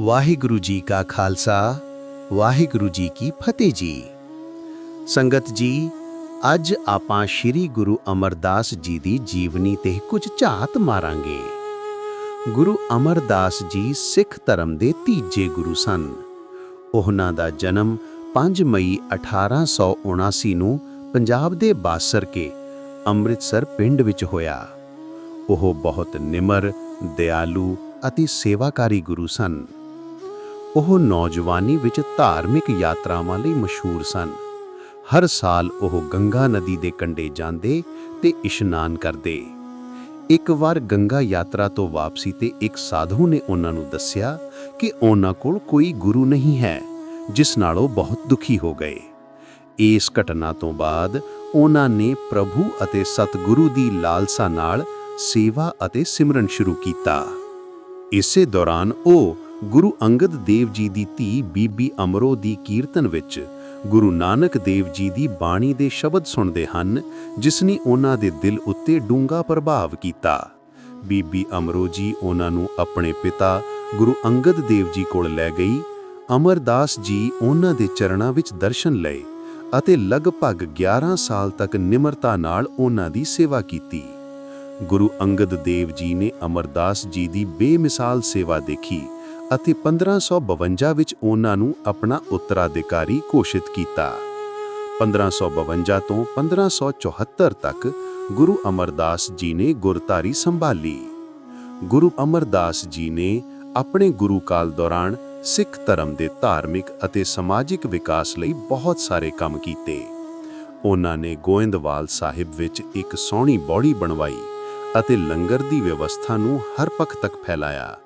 ਵਾਹਿਗੁਰੂ ਜੀ ਕਾ ਖਾਲਸਾ, ਵਾਹਿਗੁਰੂ ਜੀ ਕੀ ਫਤਿਹ ਜੀ। ਸੰਗਤ ਜੀ, ਅੱਜ ਆਪਾਂ ਸ੍ਰੀ ਗੁਰੂ ਅਮਰਦਾਸ ਜੀ ਦੀ ਜੀਵਨੀ ਤੇ ਕੁਝ ਝਾਤ ਮਾਰਾਂਗੇ। ਗੁਰੂ ਅਮਰਦਾਸ ਜੀ ਸਿੱਖ ਧਰਮ ਦੇ ਤੀਜੇ ਗੁਰੂ ਸਨ। ਉਹਨਾਂ ਦਾ ਜਨਮ 5 ਮਈ 1879 ਨੂੰ ਪੰਜਾਬ ਦੇ ਬਾਸਰ ਕੇ ਅੰਮ੍ਰਿਤਸਰ ਪਿੰਡ ਵਿੱਚ ਹੋਇਆ। ਉਹ ਬਹੁਤ ਨਿਮਰ, ਦਿਆਲੂ ਅਤੇ ਸੇਵਾਕਾਰੀ ਗੁਰੂ ਸਨ। ਉਹ ਨੌਜਵਾਨੀ ਵਿੱਚ ਧਾਰਮਿਕ ਯਾਤਰਾਵਾਂ ਲਈ ਮਸ਼ਹੂਰ ਸਨ। ਹਰ ਸਾਲ ਉਹ ਗੰਗਾ ਨਦੀ ਦੇ ਕੰਢੇ ਜਾਂਦੇ ਤੇ ਇਸ਼ਨਾਨ ਕਰਦੇ। ਇੱਕ ਵਾਰ ਗੰਗਾ ਯਾਤਰਾ ਤੋਂ ਵਾਪਸੀ ਤੇ ਇੱਕ ਸਾਧੂ ਨੇ ਉਹਨਾਂ ਨੂੰ ਦੱਸਿਆ ਕਿ ਉਹਨਾਂ ਕੋਲ ਕੋਈ ਗੁਰੂ ਨਹੀਂ ਹੈ, ਜਿਸ ਨਾਲ ਉਹ ਬਹੁਤ ਦੁਖੀ ਹੋ ਗਏ। ਇਸ ਘਟਨਾ ਤੋਂ ਬਾਅਦ ਉਹਨਾਂ ਨੇ ਪ੍ਰਭੂ ਅਤੇ ਸਤਿਗੁਰੂ ਦੀ ਲਾਲਸਾ ਨਾਲ ਸੇਵਾ ਅਤੇ ਸਿਮਰਨ ਸ਼ੁਰੂ ਕੀਤਾ। ਇਸੇ ਦੌਰਾਨ ਉਹ ਗੁਰੂ ਅੰਗਦ ਦੇਵ ਜੀ ਦੀ ਧੀ ਬੀਬੀ ਅਮਰੋ ਦੀ ਕੀਰਤਨ ਵਿੱਚ ਗੁਰੂ ਨਾਨਕ ਦੇਵ ਜੀ ਦੀ ਬਾਣੀ ਦੇ ਸ਼ਬਦ ਸੁਣਦੇ ਹਨ, ਜਿਸ ਨੇ ਉਹਨਾਂ ਦੇ ਦਿਲ ਉੱਤੇ ਡੂੰਘਾ ਪ੍ਰਭਾਵ ਕੀਤਾ। ਬੀਬੀ ਅਮਰੋ ਜੀ ਉਹਨਾਂ ਨੂੰ ਆਪਣੇ ਪਿਤਾ ਗੁਰੂ ਅੰਗਦ ਦੇਵ ਜੀ ਕੋਲ ਲੈ ਗਈ। ਅਮਰਦਾਸ ਜੀ ਉਹਨਾਂ ਦੇ ਚਰਨਾਂ ਵਿੱਚ ਦਰਸ਼ਨ ਲਏ ਅਤੇ ਲਗਭਗ 11 ਸਾਲ ਤੱਕ ਨਿਮਰਤਾ ਨਾਲ ਉਹਨਾਂ ਦੀ ਸੇਵਾ ਕੀਤੀ। ਗੁਰੂ ਅੰਗਦ ਦੇਵ ਜੀ ਨੇ ਅਮਰਦਾਸ ਜੀ ਦੀ ਬੇਮਿਸਾਲ ਸੇਵਾ ਦੇਖੀ। ਅਤੇ 1552 ਵਿੱਚ ਉਹਨਾਂ ਨੂੰ ਆਪਣਾ ਉੱਤਰਾਧਿਕਾਰੀ ਘੋਸ਼ਿਤ ਕੀਤਾ। 1552 ਤੋਂ 1574 ਤੱਕ ਗੁਰੂ ਅਮਰਦਾਸ ਜੀ ਨੇ ਗੁਰਤਾਰੀ ਸੰਭਾਲੀ। ਗੁਰੂ ਅਮਰਦਾਸ ਜੀ ਨੇ ਆਪਣੇ ਗੁਰੂ ਕਾਲ ਦੌਰਾਨ ਸਿੱਖ ਧਰਮ ਦੇ ਧਾਰਮਿਕ ਅਤੇ ਸਮਾਜਿਕ ਵਿਕਾਸ ਲਈ ਬਹੁਤ ਸਾਰੇ ਕੰਮ ਕੀਤੇ। ਉਹਨਾਂ ਨੇ ਗੋਇੰਦਵਾਲ ਸਾਹਿਬ ਵਿੱਚ ਇੱਕ ਸੋਹਣੀ ਬੌੜੀ ਬਣਵਾਈ ਅਤੇ ਲੰਗਰ ਦੀ ਵਿਵਸਥਾ ਨੂੰ ਹਰ ਪੱਖ ਤੱਕ ਫੈਲਾਇਆ।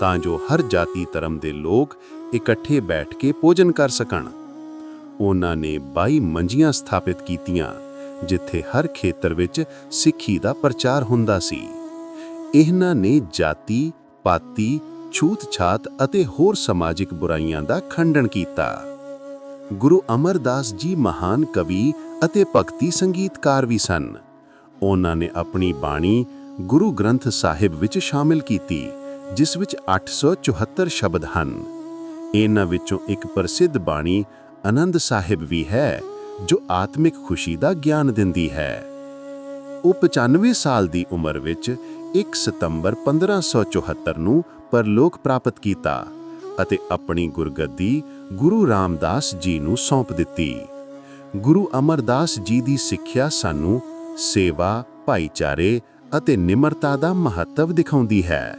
ਤਾਂ ਜੋ ਹਰ ਜਾਤੀ ਧਰਮ ਦੇ ਲੋਕ ਇਕੱਠੇ ਬੈਠ ਕੇ ਭੋਜਨ ਕਰ ਸਕਣ। ਉਹਨਾਂ ਨੇ 22 ਮੰਜੀਆਂ ਸਥਾਪਿਤ ਕੀਤੀਆਂ, ਜਿੱਥੇ ਹਰ ਖੇਤਰ ਵਿੱਚ ਸਿੱਖੀ ਦਾ ਪ੍ਰਚਾਰ ਹੁੰਦਾ ਸੀ। ਇਹਨਾਂ ਨੇ ਜਾਤੀ, ਪਾਤੀ, ਛੂਤ-ਛਾਤ ਅਤੇ ਹੋਰ ਸਮਾਜਿਕ ਬੁਰਾਈਆਂ ਦਾ ਖੰਡਨ ਕੀਤਾ। ਗੁਰੂ ਅਮਰਦਾਸ ਜੀ ਮਹਾਨ ਕਵੀ ਅਤੇ ਭਗਤੀ ਸੰਗੀਤਕਾਰ ਵੀ ਸਨ। ਉਹਨਾਂ ਨੇ ਆਪਣੀ ਬਾਣੀ ਗੁਰੂ ਗ੍ਰੰਥ ਸਾਹਿਬ ਵਿੱਚ ਸ਼ਾਮਿਲ ਕੀਤੀ। ਜਿਸ ਵਿੱਚ 874 ਸ਼ਬਦ ਹਨ। ਇਹਨਾਂ ਵਿੱਚੋਂ ਇੱਕ ਪ੍ਰਸਿੱਧ ਬਾਣੀ ਆਨੰਦ ਸਾਹਿਬ ਵੀ ਹੈ, ਜੋ ਆਤਮਿਕ ਖੁਸ਼ੀ ਦਾ ਗਿਆਨ ਦਿੰਦੀ ਹੈ। ਉਹ 95 ਸਾਲ ਦੀ ਉਮਰ ਵਿੱਚ 1 ਸਤੰਬਰ 1574 ਨੂੰ ਪਰਲੋਕ ਪ੍ਰਾਪਤ ਕੀਤਾ ਅਤੇ ਆਪਣੀ ਗੁਰਗੱਦੀ ਗੁਰੂ ਰਾਮਦਾਸ ਜੀ ਨੂੰ ਸੌਂਪ ਦਿੱਤੀ। ਗੁਰੂ ਅਮਰਦਾਸ ਜੀ ਦੀ ਸਿੱਖਿਆ ਸਾਨੂੰ ਸੇਵਾ, ਭਾਈਚਾਰੇ ਅਤੇ ਨਿਮਰਤਾ ਦਾ ਮਹੱਤਵ ਦਿਖਾਉਂਦੀ ਹੈ।